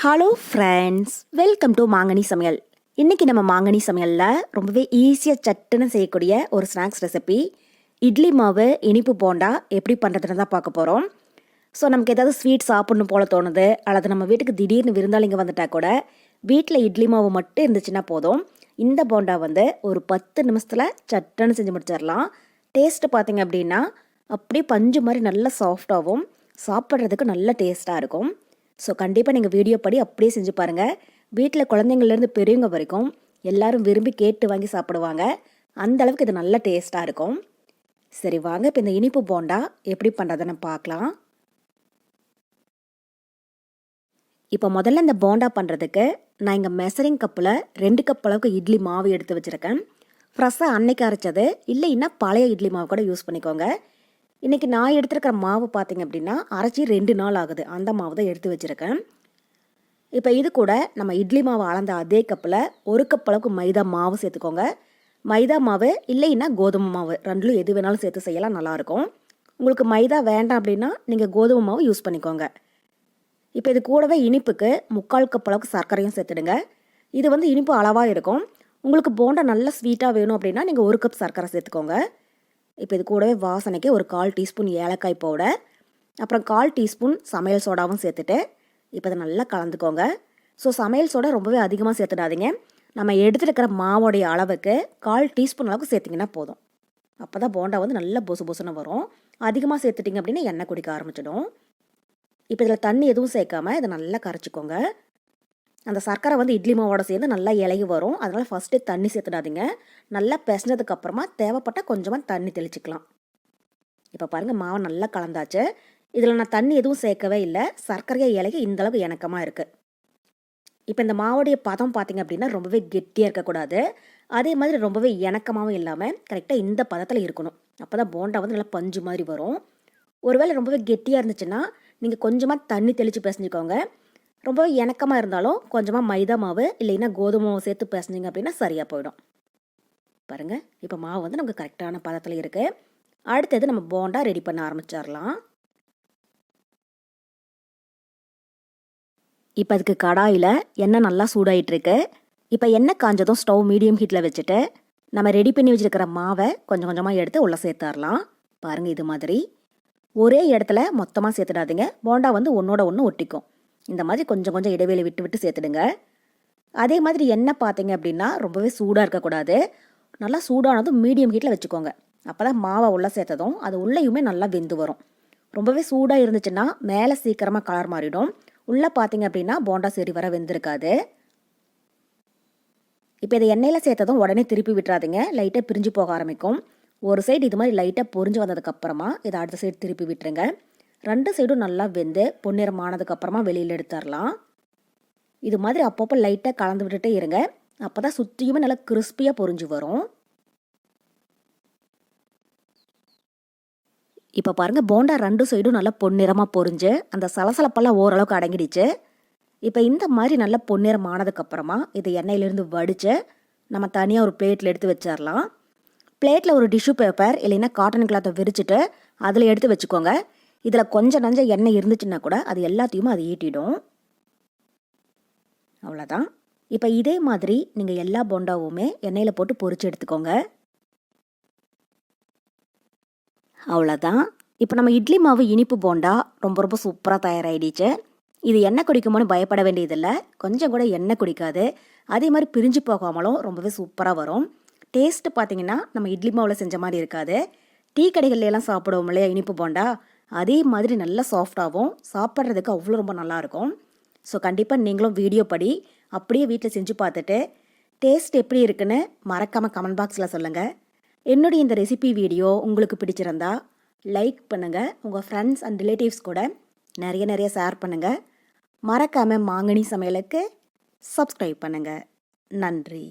Hello friends welcome to மாங்கனி சமையல் இன்றைக்கி நம்ம மாங்கனி சமையலில் ரொம்பவே ஈஸியாக சட்டுன்னு செய்யக்கூடிய ஒரு ஸ்நாக்ஸ் ரெசிபி இட்லி மாவு இனிப்பு போண்டா எப்படி பண்ணுறதுன்னு தான் பார்க்க போகிறோம் ஸோ நமக்கு ஏதாவது ஸ்வீட் சாப்பிட்ணும் போல தோணுது அல்லது நம்ம வீட்டுக்கு திடீர்னு விருந்தாளிங்க வந்துட்டா கூட வீட்டில் இட்லி மாவு மட்டும் இருந்துச்சுன்னா போதும். இந்த போண்டா வந்து ஒரு பத்து நிமிஷத்தில் சட்டுன்னு செஞ்சு முடிச்சிடலாம். டேஸ்ட்டு பார்த்தீங்க அப்படின்னா அப்படியே பஞ்சு மாதிரி நல்லா சாஃப்டாகவும் சாப்பிட்றதுக்கு நல்ல டேஸ்ட்டாக இருக்கும். ஸோ கண்டிப்பாக நீங்கள் வீடியோ படி அப்படியே செஞ்சு பாருங்கள் வீட்டில் குழந்தைங்கள்லேருந்து பெரியவங்க வரைக்கும் எல்லாரும் விரும்பி கேட்டு வாங்கி சாப்பிடுவாங்க. அந்த அளவுக்கு இது நல்ல டேஸ்ட்டாக இருக்கும். சரி வாங்க. இப்போ இந்த இனிப்பு போண்டா எப்படி பண்ணுறதுன்னு பார்க்கலாம். இப்போ முதல்ல இந்த போண்டா பண்ணுறதுக்கு நான் இங்கே மெசரிங் கப்பில் ரெண்டு கப் அளவுக்கு இட்லி மாவு எடுத்து வச்சுருக்கேன். ஃப்ரெஷ்ஷாக அன்னைக்கு அரைச்சது. இல்லைன்னா பழைய இட்லி மாவு கூட யூஸ் பண்ணிக்கோங்க. இன்றைக்கி நான் எடுத்துருக்கிற மாவு பார்த்தீங்க அப்படின்னா அரைச்சி ரெண்டு நாள் ஆகுது. அந்த மாவு தான் எடுத்து வச்சுருக்கேன். இப்போ இது கூட நம்ம இட்லி மாவு அளந்த அதே கப்பில் ஒரு கப் அளவுக்கு மைதா மாவு சேர்த்துக்கோங்க. மைதா மாவு இல்லைன்னா கோதுமை மாவு ரெண்டுலும் எது வேணாலும் சேர்த்து செய்யலாம் நல்லாயிருக்கும் உங்களுக்கு மைதா வேண்டாம் அப்படின்னா நீங்கள் கோதுமை மாவு யூஸ் பண்ணிக்கோங்க. இப்போ இது கூடவே இனிப்புக்கு முக்கால் கப் அளவுக்கு சர்க்கரையும் சேர்த்துடுங்க. இது வந்து இனிப்பு அளவாக இருக்கும். உங்களுக்கு போண்டா நல்ல ஸ்வீட்டாக வேணும் அப்படின்னா நீங்கள் ஒரு கப் சர்க்கரை சேர்த்துக்கோங்க. இப்போ இது கூடவே வாசனைக்கு ஒரு கால் டீஸ்பூன் ஏலக்காய் பவுடர் அப்புறம் கால் டீஸ்பூன் சமையல் சோடாவும் சேர்த்துட்டு இப்போ இதை நல்லா கலந்துக்கோங்க. ஸோ சமையல் சோடா ரொம்பவே அதிகமாக சேர்த்துடாதீங்க. நம்ம எடுத்துருக்கிற மாவோடைய அளவுக்கு கால் டீஸ்பூன் அளவுக்கு சேர்த்திங்கன்னா போதும். அப்போ தான் போண்டா வந்து நல்லா பொசு பொசுன்னு வரும். அதிகமாக சேர்த்துட்டிங்க அப்படின்னா எண்ணெய் குடிக்க ஆரம்பிச்சிடும். இப்போ இதில் தண்ணி எதுவும் சேர்க்காம இதை நல்லா கரைச்சிக்கோங்க. அந்த சர்க்கரை வந்து இட்லி மாவோட சேர்ந்து நல்லா இலகி வரும். அதனால் ஃபஸ்ட்டு தண்ணி சேர்த்துடாதீங்க. நல்லா பிசைஞ்சதுக்கப்புறமா தேவைப்பட்டால் கொஞ்சமாக தண்ணி தெளிச்சிக்கலாம். இப்போ பாருங்கள் மாவை நல்லா கலந்தாச்சு. இதில் நான் தண்ணி எதுவும் சேர்க்கவே இல்லை. சர்க்கரையாக இலகி இந்தளவுக்கு இணக்கமாக இருக்குது இப்போ இந்த மாவுடைய பதம் பார்த்திங்க அப்படின்னா ரொம்பவே கெட்டியாக இருக்கக்கூடாது. அதே மாதிரி ரொம்பவே இணக்கமாகவும் இல்லாமல் கரெக்டாக இந்த பதத்தில் இருக்கணும். அப்போ தான் போண்டா வந்து நல்லா பஞ்சு மாதிரி வரும். ஒருவேளை ரொம்பவே கெட்டியாக இருந்துச்சுன்னா நீங்கள் கொஞ்சமாக தண்ணி தெளித்து பிசைஞ்சுக்கோங்க. ரொம்ப இணக்கமாக இருந்தாலும் கொஞ்சமாக மைதா மாவு இல்லைன்னா கோதுமை மாவு சேர்த்து பேசுனீங்க அப்படின்னா சரியாக போயிடும். பாருங்கள் இப்போ மாவு வந்து நமக்கு கரெக்டான பதத்தில் இருக்குது அடுத்தது நம்ம போண்டா ரெடி பண்ண ஆரம்பிச்சிடலாம். இப்போ அதுக்கு கடாயில் எண்ணெய் நல்லா சூடாயிட்டுருக்கு இப்போ எண்ணெய் காஞ்சதும் ஸ்டவ் மீடியம் ஹீட்டில் வச்சுட்டு நம்ம ரெடி பண்ணி வச்சுருக்கிற மாவை கொஞ்சம் கொஞ்சமாக எடுத்து உள்ளே சேர்த்துடலாம். பாருங்கள் இது மாதிரி. ஒரே இடத்துல மொத்தமாக சேர்த்துடாதீங்க. போண்டா வந்து ஒன்றோட ஒன்று ஒட்டிக்கும். இந்த மாதிரி கொஞ்சம் கொஞ்சம் இடைவெளி விட்டு விட்டு சேர்த்துடுங்க. அதே மாதிரி எண்ணெய் பார்த்தீங்க அப்படின்னா ரொம்பவே சூடாக இருக்கக்கூடாது நல்லா சூடானதும் மீடியம் ஹீட்டில் வச்சுக்கோங்க. அப்போ தான் மாவை உள்ளே சேர்த்ததும் அது உள்ளேயுமே நல்லா வெந்து வரும். ரொம்பவே சூடாக இருந்துச்சுன்னா மேலே சீக்கிரமாக கலர் மாறிடும். உள்ளே பார்த்தீங்க அப்படின்னா போண்டா சரி வர வெந்திருக்காது. இப்போ இதை எண்ணெயில் சேர்த்ததும் உடனே திருப்பி விட்டுறாதீங்க. லைட்டாக பிரிஞ்சு போக ஆரம்பிக்கும். ஒரு சைடு இது மாதிரி லைட்டாக பொறிஞ்சு வந்ததுக்கப்புறமா இதை அடுத்த சைடு திருப்பி விட்டுருங்க. ரெண்டு சைடும் நல்லா வெந்து பொன்னிறம் ஆனதுக்கப்புறமா வெளியில் எடுத்துடலாம். இது மாதிரி அப்பப்போ லைட்டாக கலந்து விட்டுட்டே இருங்க. அப்போ தான் சுற்றியுமே நல்லா கிறிஸ்பியாக பொறிஞ்சு வரும். இப்போ பாருங்கள் போண்டா ரெண்டு சைடும் நல்லா பொன்னிறமாக பொறிஞ்சு அந்த சலசலப்பெல்லாம் ஓரளவுக்கு அடங்கிடுச்சு. இப்போ இந்த மாதிரி நல்லா பொன்னிறம் ஆனதுக்கப்புறமா இதை எண்ணெயிலேருந்து வடித்து நம்ம தனியாக ஒரு பிளேட்டில் எடுத்து வச்சிடலாம். பிளேட்டில் ஒரு டிஷ்யூ பேப்பர் இல்லைன்னா காட்டன் கிளாத்தை விரிச்சிட்டு அதில் எடுத்து வச்சுக்கோங்க. இதில் கொஞ்சம் நஞ்ச எண்ணெய் இருந்துச்சுன்னா கூட அது எல்லாத்தையும் அது ஈட்டிடும். அவ்வளோதான் இப்போ இதே மாதிரி நீங்கள் எல்லா போண்டாவுமே எண்ணெயில் போட்டு பொறிச்சு எடுத்துக்கோங்க. அவ்வளோதான் இப்போ நம்ம இட்லி மாவு இனிப்பு போண்டா ரொம்ப ரொம்ப சூப்பராக தயாராகிடுச்சு இது எண்ணெய் குடிக்குமோன்னு பயப்பட வேண்டியதில்லை. கொஞ்சம் கூட எண்ணெய் குடிக்காது. அதே மாதிரி பிரிஞ்சு போகாமலும் ரொம்பவே சூப்பராக வரும். டேஸ்ட்டு பார்த்தீங்கன்னா நம்ம இட்லி மாவில் செஞ்ச மாதிரி இருக்காது. டீ கடைகள்லாம் சாப்பிடுவோம் இல்லையா இனிப்பு போண்டா? அதே மாதிரி நல்லா சாஃப்டாகவும் சாப்பிட்றதுக்கு அவ்வளோ ரொம்ப நல்லாயிருக்கும். ஸோ கண்டிப்பாக நீங்களும் வீடியோ படி அப்படியே வீட்டில் செஞ்சு பார்த்துட்டு டேஸ்ட் எப்படி இருக்குன்னு மறக்காமல் கமெண்ட் பாக்ஸில் சொல்லுங்கள் என்னுடைய இந்த ரெசிபி வீடியோ உங்களுக்கு பிடிச்சிருந்தா லைக் பண்ணுங்கள் உங்கள் ஃப்ரெண்ட்ஸ் அண்ட் ரிலேட்டிவ்ஸ் கூட நிறைய நிறைய ஷேர் பண்ணுங்கள் மறக்காமல் மாங்கனி சமையலுக்கு சப்ஸ்கிரைப் பண்ணுங்கள் நன்றி.